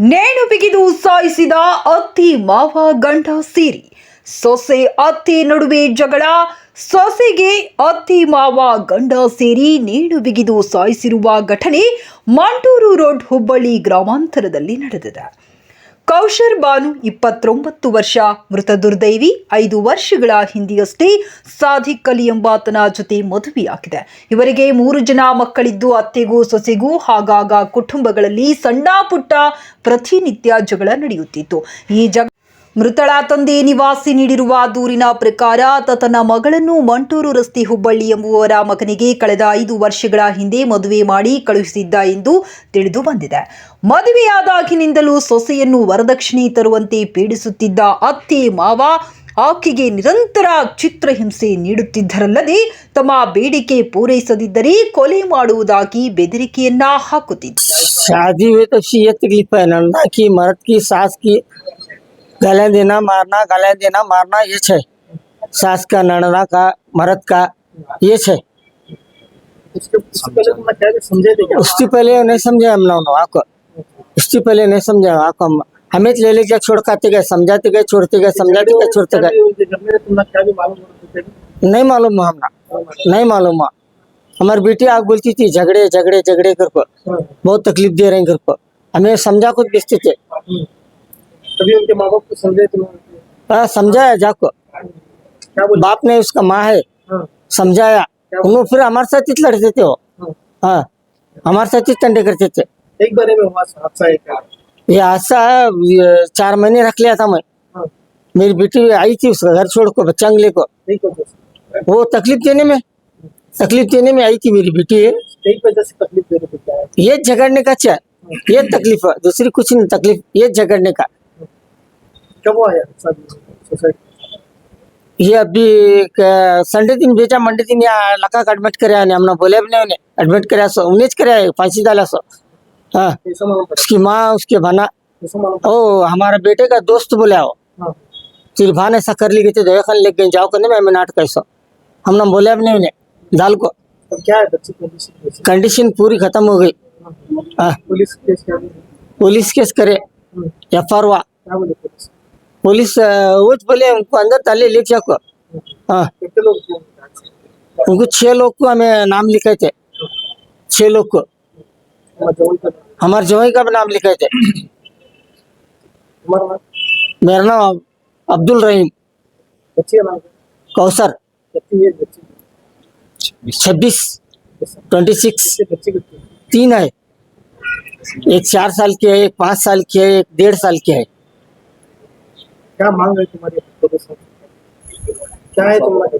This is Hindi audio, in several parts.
ನೇಣು ಬಿಗಿದು ಸಾಯಿಸಿದ ಅತ್ತಿ ಮಾವ ಗಂಡ ಸೇರಿ ಸೊಸೆ ಅತ್ತಿ ನಡುವೆ ಜಗಳ, ಸೊಸೆಗೆ ಅತ್ತಿ ಮಾವ ಗಂಡ ಸೇರಿ ನೇಣು ಬಿಗಿದು ಸಾಯಿಸಿರುವ ಘಟನೆ ಮಂಟೂರು ರೋಡ್ ಹುಬ್ಬಳ್ಳಿ ಗ್ರಾಮಾಂತರದಲ್ಲಿ ನಡೆದಿದೆ. ಕೌಶರ್ ಬಾನು ಇಪ್ಪತ್ತೊಂಬತ್ತು ವರ್ಷ, ಮೃತ ದುರ್ದೈವಿ ಐದು ವರ್ಷಗಳ ಹಿಂದೆಯಷ್ಟೇ ಸಾಧಿಕ್ ಅಲಿ ಎಂಬಾತನ ಜೊತೆ ಮದುವೆಯಾಗಿದೆ. ಇವರಿಗೆ ಮೂರು ಜನ ಮಕ್ಕಳಿದ್ದು ಅತ್ತೆಗೂ ಸೊಸೆಗೂ ಹಾಗಾಗ ಕುಟುಂಬಗಳಲ್ಲಿ ಸಣ್ಣ ಪುಟ್ಟ ಪ್ರತಿನಿತ್ಯ ಜಗಳ ನಡೆಯುತ್ತಿತ್ತು. ಈ ಜಗ ಮೃತಳ ತಂದೆ ನಿವಾಸಿ ನೀಡಿರುವ ದೂರಿನ ಪ್ರಕಾರ ಆತ ತನ್ನ ಮಗಳನ್ನು ಮಂಟೂರು ರಸ್ತೆ ಹುಬ್ಬಳ್ಳಿ ಎಂಬುವರ ಮಗನಿಗೆ ಕಳೆದ ಐದು ವರ್ಷಗಳ ಹಿಂದೆ ಮದುವೆ ಮಾಡಿ ಕಳುಹಿಸಿದ್ದ ಎಂದು ತಿಳಿದು ಬಂದಿದೆ ಮದುವೆಯಾದಾಗಿನಿಂದಲೂ ಸೊಸೆಯನ್ನು ವರದಕ್ಷಿಣೆ ತರುವಂತೆ ಪೀಡಿಸುತ್ತಿದ್ದ ಅತ್ತೆ ಮಾವ ಆಕೆಗೆ ನಿರಂತರ ಚಿತ್ರಹಿಂಸೆ ನೀಡುತ್ತಿದ್ದರಲ್ಲದೆ ತಮ್ಮ ಬೇಡಿಕೆ ಪೂರೈಸದಿದ್ದರೆ ಕೊಲೆ ಮಾಡುವುದಾಗಿ ಬೆದರಿಕೆಯನ್ನ ಹಾಕುತ್ತಿದ್ದ शादी हुई तो सी ये तकलीफ है नंदा की मर्द की सास की गले देना मारना गले देना मारना ये छे। सास का नंदा का मर्द का ये छे। उसके पहले पहले नहीं समझे हम लोग आपको उससे पहले नहीं समझे आपको हम हमें ले लेके छोड़ खाते गए समझाते गए छोड़ते गए समझाते गए छोड़ते गए। मालूम नहीं मालूम हुआ हमना नहीं मालूम हुआ हमारी बेटी आग बोलती थी झगड़े झगड़े झगड़े घर को बहुत तकलीफ़ दे रहे हैं घर को हमें समझा कुछ बेचते थे तभी उनके माँ बाप को समझे तुमने हाँ, समझाया जाको। बाप ने उसका माँ है हाँ, समझाया। उन्होंने फिर हमारे साथ ही लड़ते थे वो। हाँ। हाँ हमारे साथ ही टंडे करते थे। एक बारे में हुआ हादसा ये हादसा चार महीने रख लिया था मैं। हाँ, मेरी बेटी आई थी उसका घर छोड़ को बच्चा ले को वो तकलीफ़ देने में तकलीफ़ देने में आई थी मेरी बेटी। ये झगड़ने का क्या ये तकलीफ़ है दूसरी कुछ नहीं तकलीफ़। ये झगड़ने का। कब हुआ यार सोसाइटी? ये अभी संडे दिन भेजा मंडे दिन यहाँ लका एडमिट कराया ने हमने बोले नहीं उन्हें। एडमिट कराया सो उन्हें कराया फांसी डाला सो। हाँ। उसकी माँ उसके भाना। ओ हमारे बेटे का दोस्त बोला वो हाँ, तेरी भान ऐसा कर ली गई थी दवाखान लेके जाओ करने में मैं नाटक ऐसा हमने बोला भी नहीं उन्हें दाल को। क्या है कंडीशन पूरी खत्म हो गई। हाँ, हाँ। पुलिस केस करे एफ़ आर बोले पुलिस वो बोले उनको अंदर ताले ले जाओ हाँ। उनके छह लोग को हमें नाम लिखे थे। छह लोग को। हमारे जवाई का भी नाम लिखे थे। मेरा नाम अब्दुल रहीम? कौसर। छब्बीस। Twenty six. तीन है। एक चार साल की है एक पाँच साल की है एक डेढ़ साल की है। क्या मांग रहे तुम्हारे? क्या है तुम्हारा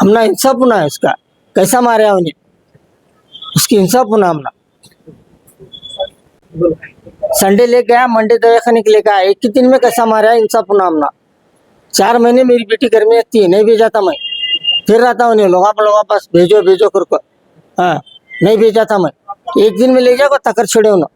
हमने इंसाफ होना है उसका। कैसा मारे उन्हें उसकी इंसाफ होना हमने। संडे ले गया मंडे दवाखाने के लेकर आया। एक ही दिन में कैसा मारा है इंसाफ होना हमने। चार महीने मेरी बेटी घर में रहती है, नहीं भेजा था मैं। फिर रहता था उन्हें लोगा लोगा बस भेजो भेजो कर को हाँ नहीं भेजा था मैं। एक दिन में ले जाओ तकर छोड़े उन्हें।